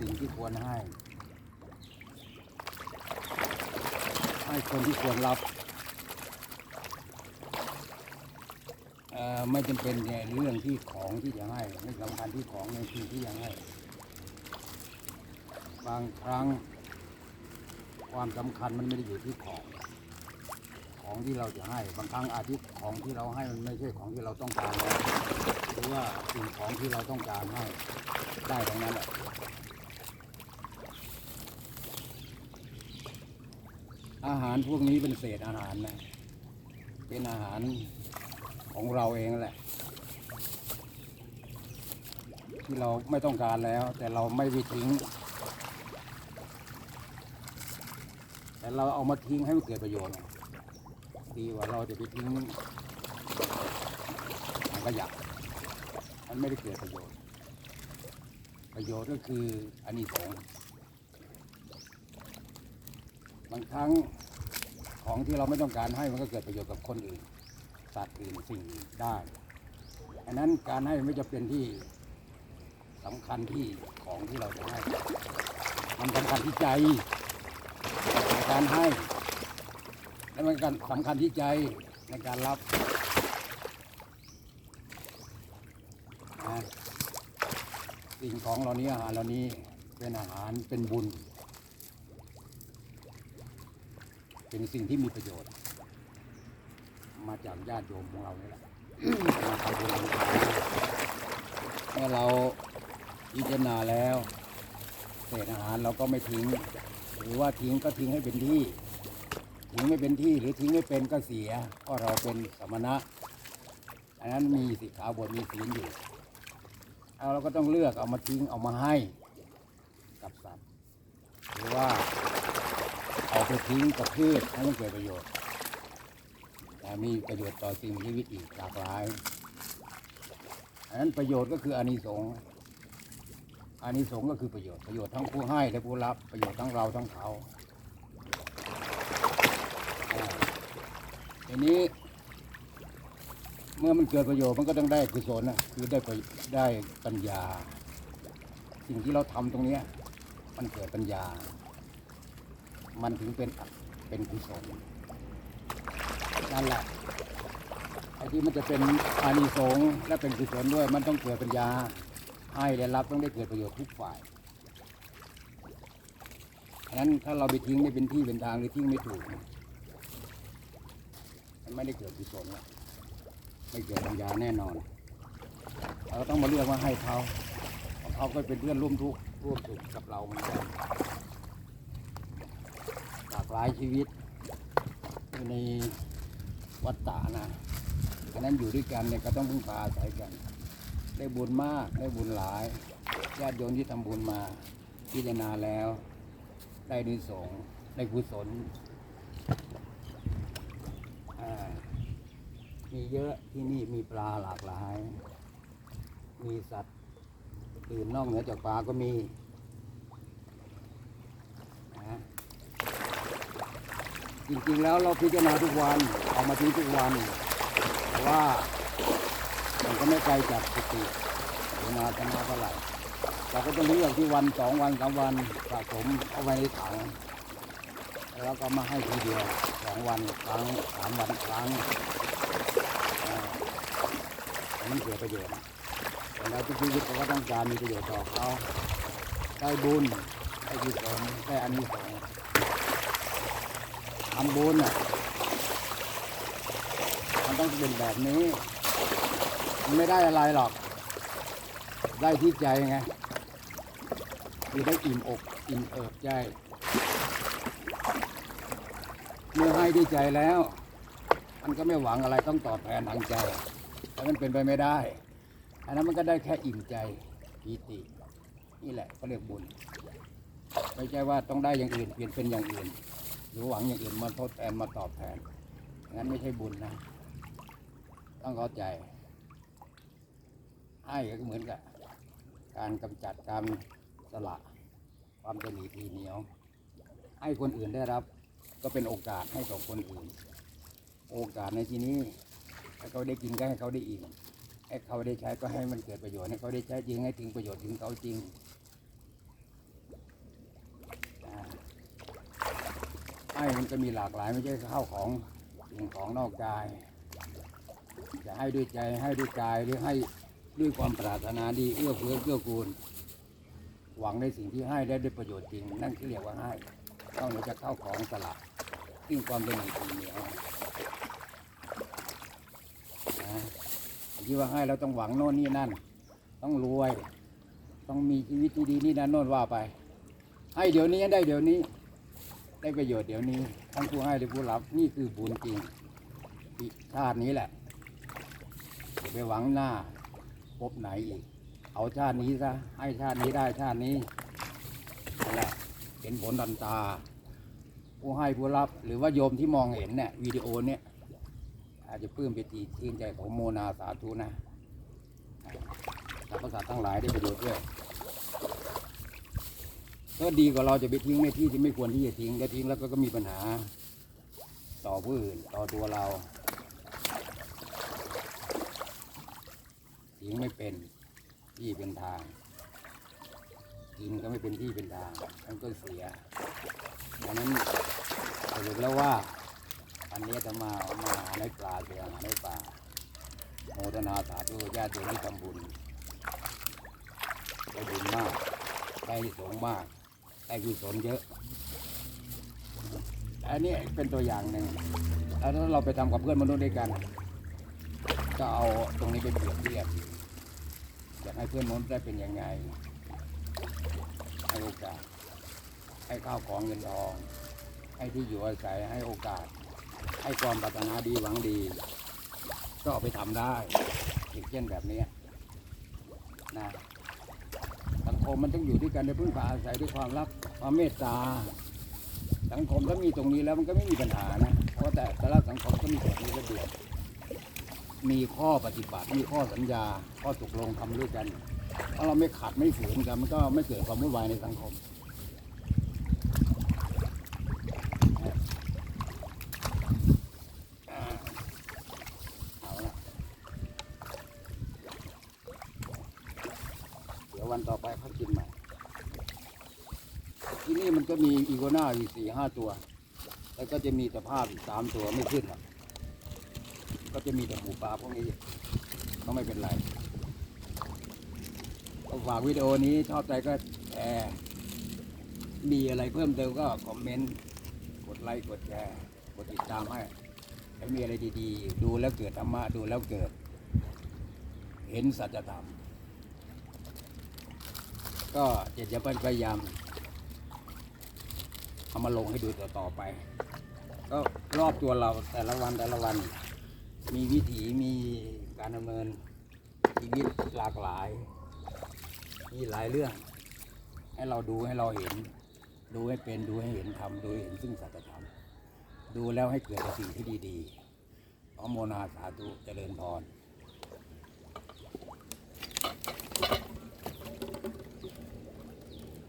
สิ่งที่ควรให้ ให้คนที่ควรรับไม่จำเป็นในเรื่องที่ของที่จะให้ไม่สำคัญที่ของในสิ่งที่จะให้ บางครั้งความสำคัญมันไม่ได้อยู่ที่ของ ของที่เราจะให้ บางครั้งอาจจะของที่เราให้มันไม่ใช่ของที่เราต้องการหรือว่าสิ่งของที่เราต้องการให้ได้ทั้งนั้นแหละ อาหารพวกนี้เป็นเศษอาหารนะ เป็นอาหารของเราเองแหละ ที่เราไม่ต้องการแล้ว แต่เราไม่ไปทิ้ง แต่เราเอามาทิ้งให้มันเกิดประโยชน์ดีกว่าเราจะไปทิ้งถังขยะมันไม่ได้เกิดประโยชน์ ประโยชน์ก็คืออานิสงส์ บางครั้งของที่เราไม่ต้องการให้มันก็เกิดประโยชน์กับคนอื่น สัตว์อื่นสิ่งอื่นได้ อันนั้นการให้ไม่จะเป็นที่สำคัญที่ของที่เราจะให้มันสำคัญที่ใจในการให้และมันการสำคัญที่ใจในการรับสิ่งของเหล่านี้อาหารเหล่านี้เป็นอาหารเป็นบุญ เป็นสิ่งที่มีประโยชน์ มาจากญาติโยมของเรานี่แหละมาทำบุญทำทาเมื่อเราพิจารณาแล้วเศษอาหารเราก็ไม่ทิ้ง หรือว่าทิ้งก็ทิ้งให้เป็นที่ทิ้งไม่เป็นที่หรือทิ้งไม่เป็นก็เสียเพราะเราเป็นสมณะอันนั้นมีสิกขาบทมีศีลอยู่เอาเราก็ต้องเลือกเอามาทิ้งเอามาให้กับสัตว์หรือว่า เอาไปทิ้งกับพืชให้มันเกิดประโยชน์แต่มีประโยชน์ต่อสิ่งมีชีวิตอีกหลากหลายอันนั้นประโยชน์ก็คืออานิสงส์อานิสงส์ก็คือประโยชน์ประโยชน์ทั้งผู้ให้และผู้รับประโยชน์ทั้งเราทั้งเขาอ่าทีนี้ เมื่อมันเกิดประโยชน์มันก็ต้องได้กุศลนะคือได้ประได้ปัญญา สิ่งที่เราทำตรงเนี้ย มันเกิดปัญญา มันถึงเป็นเป็นกุศลนั่นแหละไอ้ที่มันจะเป็นอานิสงส์และเป็นกุศลด้วย มันต้องเกิดปัญญาให้และรับต้องได้เกิดประโยชน์ทุกฝ่ายฉะนั้นถ้าเราไปทิ้งไม่เป็นที่เป็นทางหรือทิ้งไม่ถูกมันไม่ได้เกิดกุศลไม่เกิดปัญญาแน่นอน เราต้องมาเลือกว่าให้เขาเพราะเขาก็เป็นเพื่อนร่วมทุกข์ร่วมสุขกับเราเหมือนกัน หลายชีวิตอยู่ในวัฏฏะนะฉะนั้นอยู่ด้วยกันเนี่ยก็ต้องพึ่งพาอาศัยกัน ได้บุญมากได้บุญหลายญาติโยมที่ทำบุญมาพิจารณาแล้ว ได้นิสงได้กุศลมีเยอะที่นี่มีปลาหลากหลาย มีสัตว์อื่นนอกเหนือจากปลาก็มีนะ จริงๆแล้วเราพิจารณาทุกวันเอามาทิ้งทุกวันว่ามันก็ไม่ไกลจากสติหรือนาธนาเท่าไหร่เราก็ต้องเลือกที่วันสองวันสามวันสะสมเอาไว้ในถังแล้วก็มาให้ทีเดียวสองวันครั้งสามวันครั้งมันเกิดประโยชน์แต่แล้วทุกชีวิตเขาก็ต้องการมีประโยชน์ต่อเขาได้บุญได้กุศลได้อานิสงส์ ทำบุญอะมันต้องเป็นแบบนี้ มันไม่ได้อะไรหรอก ได้ที่ใจไงคือได้อิ่มอกอิ่มเอิบใจ เมื่อให้ที่ใจแล้ว มันก็ไม่หวังอะไรต้องตอบแทนทางใจแต่มันเป็นไปไม่ได้ อันนั้นมันก็ได้แค่อิ่มใจปีติ นี่แหละเขาเรียกบุญ ไม่ใช่ว่าต้องได้อย่างอื่น เปลี่ยนเป็นอย่างอื่น หรือหวังอย่างอื่นมาทดแทนมาตอบแทนงั้นไม่ใช่บุญนะ ต้องเข้าใจให้ก็เหมือนกับ การกำจัดการสละ ความตนีทีเหนียว ให้คนอื่นได้รับ ก็เป็นโอกาสให้กับคนอื่น โอกาสในที่นี้ให้เขาได้กินก็ให้เขาได้อิ่มให้เขาได้ใช้ก็ให้มันเกิดประโยชน์ให้เขาได้ใช้จริงให้ถึงประโยชน์ถึงเขาจริง ให้มันก็มีหลากหลายไม่ใช่ข้าวของสิ่งของนอกกาย จะให้ด้วยใจให้ด้วยกายหรือให้ด้วยความปรารถนาดีเอื้อเฟื้อเกื้อกูล หวังในสิ่งที่ให้ได้ด้วยประโยชน์จริง นั่นคือเรียกว่าให้นอกเหนือจากข้าวของสละซึ่งความเป็นหนึ่งสิ่งเหนียวนะที่ว่าให้เราต้องหวังโน่นนี่นั่น ต้องรวย ต้องมีชีวิตที่ดีนี่นั่นโน่นว่าไป ให้เดี๋ยวนี้ได้เดี๋ยวนี้ ได้ประโยชน์เดี๋ยวนี้ทั้งผู้ให้และผู้รับนี่คือบุญจริงที่ชาตินี้แหละอย่าไปหวังหน้าพบไหนอีก เอาชาตินี้ซะให้ชาตินี้ได้ชาตินี้นั่นแหละเห็นผลดันตา ผู้ให้ผู้รับหรือว่าโยมที่มองเห็นเนี่ยวิดีโอเนี่ยอาจจะปลื้มไปติชื่นใจของโมนาสาธุนะสรรพสัตว์ทั้งหลายได้ประโยชน์ด้วย ก็ดีกว่าเราจะไปทิ้งในที่ที่ไม่ควรที่จะทิ้งก็ทิ้งแล้วก็ก็มีปัญหา ต่อผู้อื่นต่อตัวเราทิ้งไม่เป็นที่เป็นทางกินก็ไม่เป็นที่เป็นทางมันก็เสียดังนั้นสรุปแล้วว่าอันนี้จะมาเอามาหาในปลาเสียหาในป่าโมทนาสาธุญาติโยมที่ทำบุญได้บุญมากได้สงมาก ได้กุศลเยอะ อันนี้เป็นตัวอย่างหนึ่งแล้วถ้าเราไปทำกับเพื่อนมนุษย์ด้วยกัน ก็เอาตรงนี้ไปเปรียบเทียบอยากให้เพื่อนมนุษย์ได้เป็นยังไงให้โอกาส ให้ข้าวของเงินทอง ให้ที่อยู่อาศัยให้โอกาส ให้ความปรารถนาดีหวังดี ก็เอาไปทำได้อย่างเช่นแบบนี้นะ มมันต้องอยู่ด้วยกันในพึ่งพาอาศัยด้วยความรักความเมตตา สังคมถ้ามีตรงนี้แล้วมันก็ไม่มีปัญหานะ เพราะแต่แต่ละสังคมก็มีกฎมีระเบียบมีข้อปฏิบัติ มีข้อสัญญา ข้อตกลงทำด้วยกัน ถ้าเราไม่ขัดไม่ฝืนกันมันก็ไม่เกิดความวุ่นวายในสังคม เอาละเดี๋ยววันต่อไปเขากินใหม่ ที่นี่มัน ก็มีอีโกน่าอยู่สี่ห้าตัว แล้วก็จะมีตะภาพอีกสามตัวไม่ขึ้นหรอกก็จะมีแต่หมูปลาพวกนี้ก็ไม่เป็นไรก็ฝากวิดีโอนี้ชอบใจก็แชร์มีอะไรเพิ่มเติมก็คอมเมนต์กดไลค์กดแชร์กดติดตามให้ให้มีอะไรดีๆ ดูแล้วเกิดธรรมะดูแล้วเกิด เห็นสัจธรรมก็จะจะพยายาม เอามาลงให้ดูต่อๆไป ก็รอบตัวเราแต่ละวันแต่ละวัน มีวิถีมีการดำเนินชีวิตหลากหลาย มีหลายเรื่อง ให้เราดูให้เราเห็น ดูให้เป็นดูให้เห็นทำดูให้เห็นซึ่งสัจธรรมดูแล้วให้เกิดสิ่งที่ดีๆขอโมนาสาธุเจริญพร